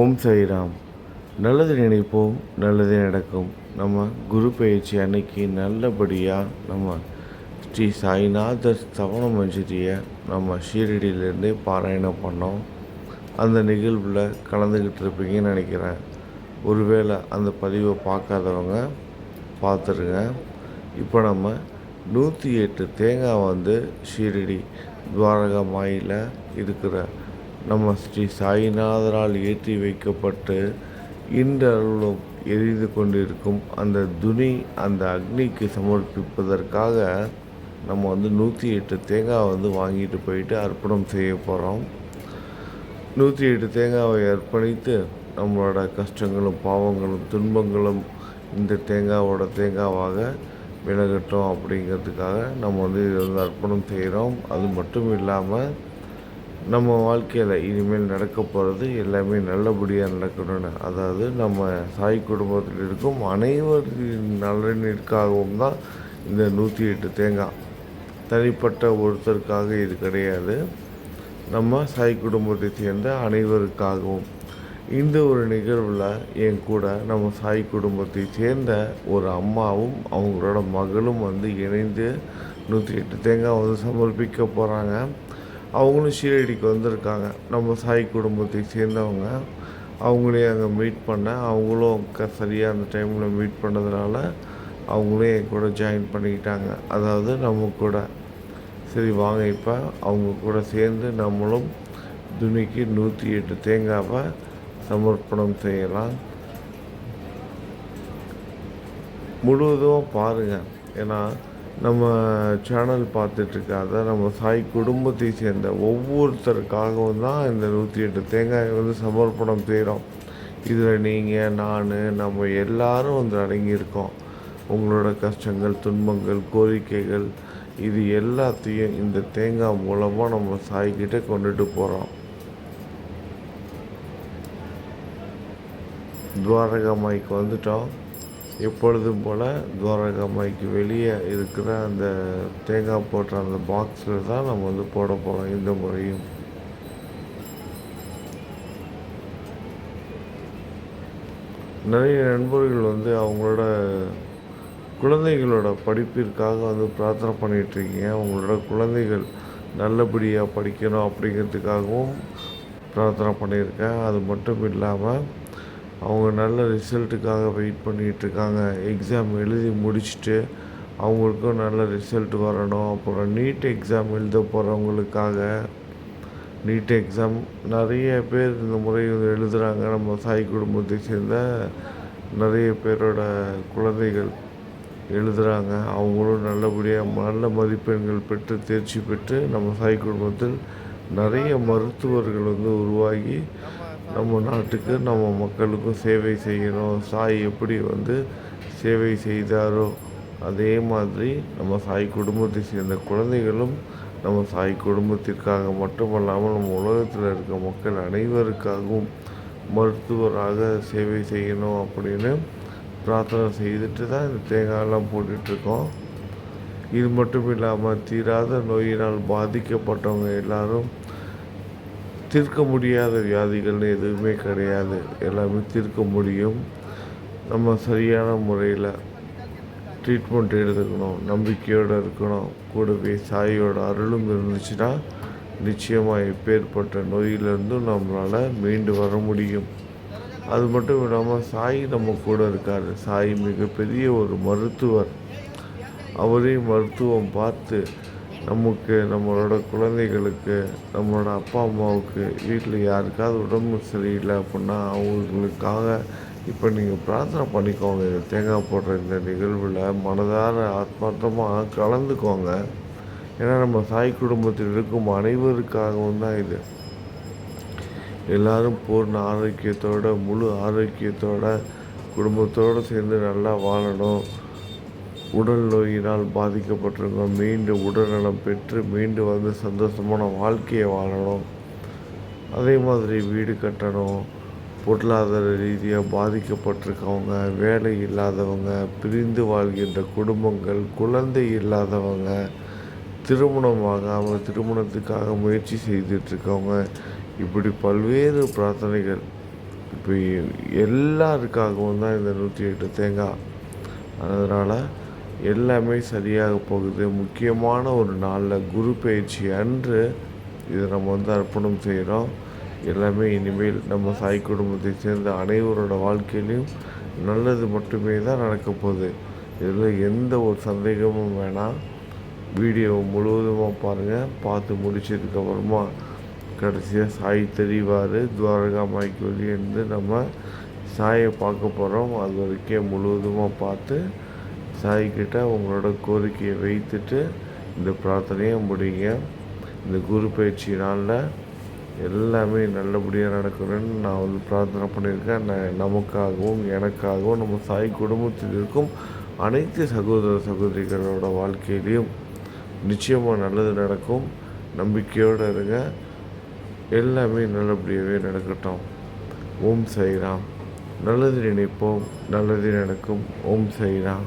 ஓம் சாய்ராம். நல்லது நினைப்போம் நல்லது நடக்கும். நம்ம குரு பயிற்சி அன்னைக்கு நல்லபடியாக நம்ம ஸ்ரீ சாய்நாதர் சவண மஞ்சரியை நம்ம ஷீரடியிலேருந்தே பாராயணம் பண்ணோம். அந்த நிகழ்வில் கலந்துக்கிட்டு இருப்பீங்கன்னு நினைக்கிறேன். ஒருவேளை அந்த பதிவை பார்க்காதவங்க பார்த்துருங்க. இப்போ நம்ம நூற்றி எட்டு தேங்காய் வந்து ஷீரடி துவாரகா மாயில் இருக்கிற நம்ம ஸ்ரீ சாய்நாதரால் ஏற்றி வைக்கப்பட்டு இன்றளவும் எரிந்து கொண்டிருக்கும் அந்த துணி அந்த அக்னிக்கு சமர்ப்பிப்பதற்காக நம்ம வந்து நூற்றி எட்டு தேங்காய் வந்து வாங்கிட்டு போயிட்டு அர்ப்பணம் செய்ய போகிறோம் நூற்றி எட்டு தேங்காவை அர்ப்பணித்து நம்மளோட கஷ்டங்களும் பாவங்களும் துன்பங்களும் இந்த தேங்காவோட தேங்காவாக விலகட்டும் அப்படிங்கிறதுக்காக நம்ம வந்து இதை வந்து அர்ப்பணம் செய்கிறோம். அது மட்டும் இல்லாமல் நம்ம வாழ்க்கையில் இனிமேல் நடக்க போகிறது எல்லாமே நல்லபடியாக நடக்கணும்னு. அதாவது நம்ம சாய் குடும்பத்தில் இருக்கும் அனைவரின் நலனிற்காகவும் தான் இந்த நூற்றி எட்டு தேங்காய். தனிப்பட்ட ஒருத்தருக்காக இது கிடையாது. நம்ம சாய் குடும்பத்தை சேர்ந்த அனைவருக்காகவும். இந்த ஒரு நிகழ்வில் என் கூட நம்ம சாய் குடும்பத்தை சேர்ந்த ஒரு அம்மாவும் அவங்களோட மகளும் வந்து இணைந்து நூற்றி எட்டு தேங்காய் வந்து சமர்ப்பிக்க போகிறாங்க அவங்களும் ஷீரடிக்கு வந்திருக்காங்க. நம்ம சாய் குடும்பத்தை சேர்ந்தவங்க. அவங்களையும் அங்கே மீட் பண்ண அவங்களும் க சரியாக அந்த டைமில் மீட் பண்ணதுனால அவங்களும் என் கூட ஜாயின் பண்ணிக்கிட்டாங்க. அதாவது நம்ம கூட. சரி வாங்க இப்போ. அவங்க கூட சேர்ந்து நம்மளும் துணிக்கு நூற்றி எட்டு தேங்காவை சமர்ப்பணம் செய்யலாம். முழுவதும் பாருங்கள் ஏன்னா நம்ம சேனல் பார்த்துட்ருக்காத நம்ம சாய் குடும்பத்தை சேர்ந்த ஒவ்வொருத்தருக்காகவும் தான் இந்த நூற்றி எட்டு தேங்காயை வந்து சமர்ப்பணம் செய்கிறோம். இதில் நீங்கள் நான் நம்ம எல்லாரும் வந்து அடங்கியிருக்கோம். உங்களோட கஷ்டங்கள் துன்பங்கள் கோரிக்கைகள் இது எல்லாத்தையும் இந்த தேங்காய் மூலமாக நம்ம சாய்கிட்ட கொண்டுட்டு போகிறோம். துவாரகாமாய்க்கு வந்துட்டோம். எப்பொழுதும் போல் துவாரகாமாய்க்கு வெளியே இருக்கிற அந்த தேங்காய் போடுற அந்த பாக்ஸில் தான் நம்ம வந்து போட போகிறோம் இந்த முறையும். நிறைய நண்பர்கள் வந்து அவங்களோட குழந்தைகளோட படிப்பிற்காக வந்து பிரார்த்தனை பண்ணிகிட்ருக்கீங்க அவங்களோட குழந்தைகள் நல்லபடியாக படிக்கணும் அப்படிங்கிறதுக்காகவும் பிரார்த்தனை பண்ணியிருக்கேன். அது மட்டும் இல்லாமல் அவங்க நல்ல ரிசல்ட்டுக்காக வெயிட் பண்ணிகிட்ருக்காங்க. எக்ஸாம் எழுதி முடிச்சுட்டு அவங்களுக்கும் நல்ல ரிசல்ட் வரணும். அப்புறம் நீட் எக்ஸாம் எழுத போகிறவங்களுக்காக நீட் எக்ஸாம் நிறைய பேர் இந்த முறை வந்து எழுதுகிறாங்க நம்ம சாய் குடும்பத்தை சேர்ந்த நிறைய பேரோட குழந்தைகள் எழுதுகிறாங்க அவங்களும் நல்லபடியாக நல்ல மதிப்பெண்கள் பெற்று தேர்ச்சி பெற்று நம்ம சாய் குடும்பத்தில் நிறைய மருத்துவர்கள் வந்து உருவாகி நம்ம நாட்டுக்கு நம்ம மக்களுக்கும் சேவை செய்யணும். சாய் எப்படி வந்து சேவை செய்தாரோ அதே மாதிரி நம்ம சாய் குடும்பத்தை சேர்ந்த குழந்தைகளும் நம்ம சாய் குடும்பத்திற்காக மட்டுமல்லாமல் நம்ம உலகத்தில் இருக்க மக்கள் அனைவருக்காகவும் மருத்துவராக சேவை செய்யணும் அப்படின்னு பிரார்த்தனை செய்துட்டு தான் இந்த தேங்காயெல்லாம் போட்டுட்ருக்கோம். இது மட்டும் இல்லாமல் தீராத நோயினால் பாதிக்கப்பட்டவங்க எல்லாரும் தீர்க்க முடியாத வியாதிகள்னு எதுவுமே கிடையாது. எல்லாமே தீர்க்க முடியும். நம்ம சரியான முறையில் ட்ரீட்மெண்ட் எடுத்துக்கணும். நம்பிக்கையோடு இருக்கணும். கூடவே சாயோட அருளும் இருந்துச்சுன்னா நிச்சயமாக எப்பேற்பட்ட நோயிலிருந்தும் நம்மளால் மீண்டு வர முடியும். அது மட்டும் இல்லாமல் சாய் நம்ம கூட இருக்கார். சாய் மிகப்பெரிய ஒரு மருத்துவர். அவரே மருத்துவம் பார்த்து நமக்கு நம்மளோட குழந்தைகளுக்கு நம்மளோட அப்பா அம்மாவுக்கு வீட்டில் யாருக்காவது உடம்பு சரியில்லை அப்படின்னா அவங்களுக்காக இப்போ நீங்கள் பிரார்த்தனை பண்ணிக்கோங்க. இந்த தேங்காய் போடுற இந்த நிகழ்வில் மனதார ஆத்மார்த்தமாக கலந்துக்கோங்க. ஏன்னா நம்ம சாய் குடும்பத்தில் இருக்கும் அனைவருக்காகவும் தான் இது. எல்லாரும் பூர்ண ஆரோக்கியத்தோட முழு ஆரோக்கியத்தோட குடும்பத்தோடு சேர்ந்து நல்லா வாழணும். உடல் நோயினால் பாதிக்கப்பட்டிருக்கோம் மீண்டும் உடல்நலம் பெற்று மீண்டு வந்து சந்தோஷமான வாழ்க்கையை வாழணும். அதே மாதிரி வீடு கட்டணும். பொருளாதார ரீதியாக பாதிக்கப்பட்டிருக்கவங்க வேலை இல்லாதவங்க பிரிந்து வாழ்கின்ற குடும்பங்கள் குழந்தை இல்லாதவங்க திருமணம் ஆகாமல் திருமணத்துக்காக முயற்சி செய்துட்ருக்கவங்க இப்படி பல்வேறு பிரார்த்தனைகள். இப்போ எல்லாருக்காகவும் தான் இந்த நூற்றி எட்டு தேங்காய். அதனால் எல்லாமே சரியாக போகுது. முக்கியமான ஒரு நாளில் குரு பயிற்சி அன்று இதை நம்ம வந்து அர்ப்பணம் செய்கிறோம் எல்லாமே இனிமேல் நம்ம சாய் குடும்பத்தை சேர்ந்த அனைவரோட வாழ்க்கையிலையும் நல்லது மட்டுமே தான் நடக்க போகுது. இதில் எந்த ஒரு சந்தேகமும் வேணாம். வீடியோ முழுவதுமாக பாருங்கள் பார்த்து முடிச்சதுக்கப்புறமா கடைசியாக சாய் தெரிவார் துவாரகா மாய்க்கு வெளியேருந்து நம்ம சாயை பார்க்க போகிறோம் அது வரைக்கும் முழுவதுமாக பார்த்து சாய்கிட்ட உங்களோட கோரிக்கையை வைத்துட்டு இந்த பிரார்த்தனையை முடியுங்க இந்த குரு பயிற்சி நாளில் எல்லாமே நல்லபடியாக நடக்கணும்னு நான் வந்து பிரார்த்தனை பண்ணியிருக்கேன். நான் நமக்காகவும் எனக்காகவும் நம்ம சாய் குடும்பத்தில் இருக்கும் அனைத்து சகோதர சகோதரிகளோட வாழ்க்கையிலையும் நிச்சயமாக நல்லது நடக்கும். நம்பிக்கையோடு இருங்க. எல்லாமே நல்லபடியாகவே நடக்கட்டும். ஓம் சைராம் நல்லது நினைப்போம் நல்லது நடக்கும். ஓம் சைராம்